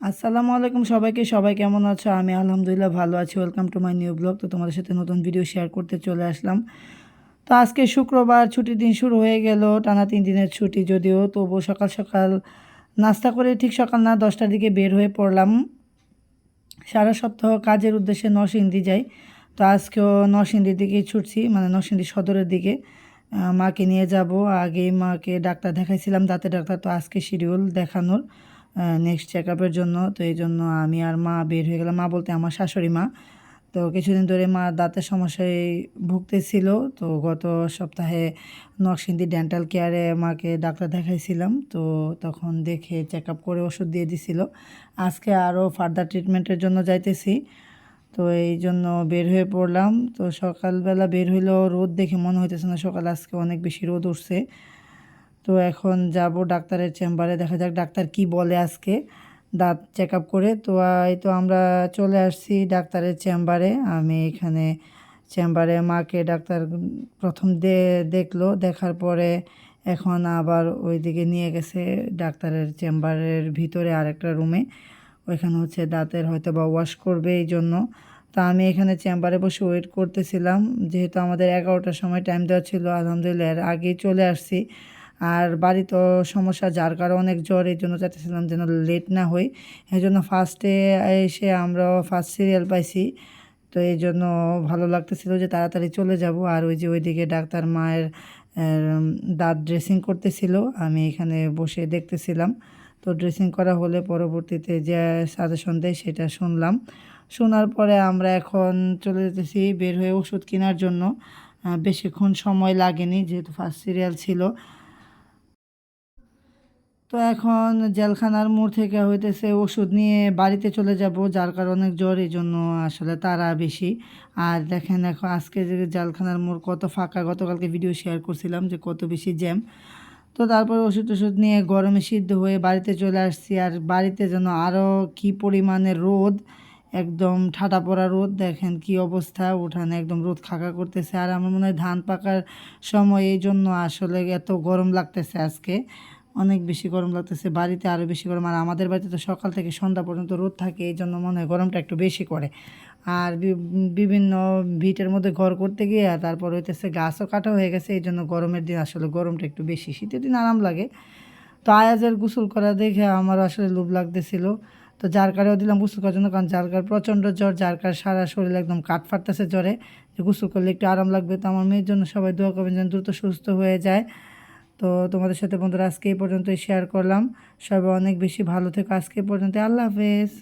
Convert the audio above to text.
আসসালামু আলাইকুম সবাইকে। সবাই কেমন আছো? আমি আলহামদুলিল্লাহ ভালো আছি। Welcome to my new blog তো তোমাদের সাথে নতুন ভিডিও শেয়ার করতে চলে আসলাম। তো আজকে শুক্রবার, ছুটির দিন শুরু হয়ে গেল। টানা তিন দিনের ছুটি যদিও। তবু সকাল সকাল নাস্তা করে ঠিক সকাল না দশটার দিকে বের হয়ে পড়লাম। সারা সপ্তাহ কাজের উদ্দেশ্যে নরসিংদী যাই। তো আজকেও নরসিংদীর দিকেই ছুটছি মানে নরসিংদী সদরের দিকে। মাকে নিয়ে যাব। আগে মাকে ডাক্তার দেখাইছিলাম দাঁতের ডাক্তার। তো আজকে শিডিউল দেখানোর। নেক্সট চেক আপের জন্য। তো এই জন্য আমি আর মা বের হয়ে গেলাম। মা বলতে আমার শাশুড়ি মা। তো কিছুদিন ধরে মা দাঁতের সমস্যায় ভুগতেছিল। তো গত সপ্তাহে নরসিংদী ডেন্টাল কেয়ারে মাকে ডাক্তার দেখাইছিলাম। তো তখন দেখে চেক আপ করে ওষুধ দিয়ে দিছিল। আজকে আরও ফার্দার ট্রিটমেন্টের জন্য যাইতেছি। তো এই জন্য বের হয়ে পড়লাম। তো সকালবেলা বের হইলেও রোদ দেখে মনে হইতেছে না। সকাল আজকে অনেক বেশি রোদ উঠছে। তো এখন যাব ডাক্তারের চেম্বারে, দেখা যাক ডাক্তার কি বলে আজকে। দাঁত চেক আপ করে তো এই তো আমরা চলে আসছি ডাক্তারের চেম্বারে। আমি এখানে চেম্বারে মাকে ডাক্তার প্রথম দে, দেখল, দেখার পরে এখন আবার ওইদিকে নিয়ে গেছে ডাক্তারের চেম্বারের ভিতরে আরেকটা রুমে। ওইখানে হচ্ছে দাঁতের হয়তো বা ওয়াশ করবে এই জন্য তা আমি এখানে চেম্বারে বসে ওয়েট করতেছিলাম। যেহেতু আমাদের এগারোটার সময় টাইম দেওয়া ছিল, আলহামদুলিল্লাহ এর আগেই চলে আসছি। আর বাড়িতেও সমস্যা, যার কারণে অনেক জ্বর, এই জন্য চাইতেছিলাম যেন লেট না হই। এই জন্য ফার্স্টে এসে আমরা ফার্স্ট সিরিয়াল পাইছি। তো এই জন্য ভালো লাগতেছিল যে তাড়াতাড়ি চলে যাব। আর ওই যে ওইদিকে ডাক্তার মায়ের দাঁত ড্রেসিং করতেছিল। আমি এখানে বসে দেখতেছিলাম। তো ড্রেসিং করা হলে পরবর্তীতে যে সাজেশন দেয় সেটা শুনলাম। শোনার পরে আমরা এখন চলে যেতেছি বের হয়ে ওষুধ কেনার জন্য। বেশিক্ষণ সময় লাগেনি, যেহেতু ফার্স্ট সিরিয়াল ছিল। তো এখন জেলখানার মোড় থেকে হইতেছে ওষুধ নিয়ে বাড়িতে চলে যাব, যার কারণে জ্বর এই জন্য আসলে তারা বেশি। আর দেখেন এখন আজকে যে জেলখানার মোড় কত ফাঁকা, গতকালকে ভিডিও শেয়ার করছিলাম যে কত বেশি জ্যাম। তো তারপর ওষুধ টষুধ নিয়ে গরমে সিদ্ধ হয়ে বাড়িতে চলে আসছি। আর বাড়িতে যেন আরও কি পরিমাণে রোদ, একদম ঠাটা পড়া রোদ, দেখেন কি অবস্থা। উঠানে একদম রোদ খাকা করতেছে। আর আমার মনে হয় ধান পাকার সময় এই জন্য আসলে এত গরম লাগতেছে আজকে। অনেক বেশি গরম লাগতেছে, বাড়িতে আরও বেশি গরম। আর আমাদের বাড়িতে তো সকাল থেকে সন্ধ্যা পর্যন্ত রোদ থাকে, এই জন্য মনে হয় গরমটা একটু বেশি করে। আর বিভিন্ন ভিটের মধ্যে ঘর করতে গিয়ে তারপর হইতেছে গাছও কাটা হয়ে গেছে, এই জন্য গরমের দিন আসলে গরমটা একটু বেশি। শীতের দিন আরাম লাগে। তো আয়াজের গোসল করা দেখে আমার আসলে লোভ লাগতেছিল। তো যার কারেও দিলাম গোসল করার জন্য, কারণ যার কার প্রচণ্ড জ্বর যার কার সারা শরীর একদম কাট ফাটতেছে জ্বরে। যে গোসল করলে একটু আরাম লাগবে। তো আমার মেয়ের জন্য সবাই দোয়া করবেন যেন দ্রুত সুস্থ হয়ে যায়। তো তোমাদের সাথে বন্ধুরা আজকে এই পর্যন্তই শেয়ার করলাম। সবাই অনেক বেশি ভালো থেকো আজকে পর্যন্ত আল্লাহ হাফেজ।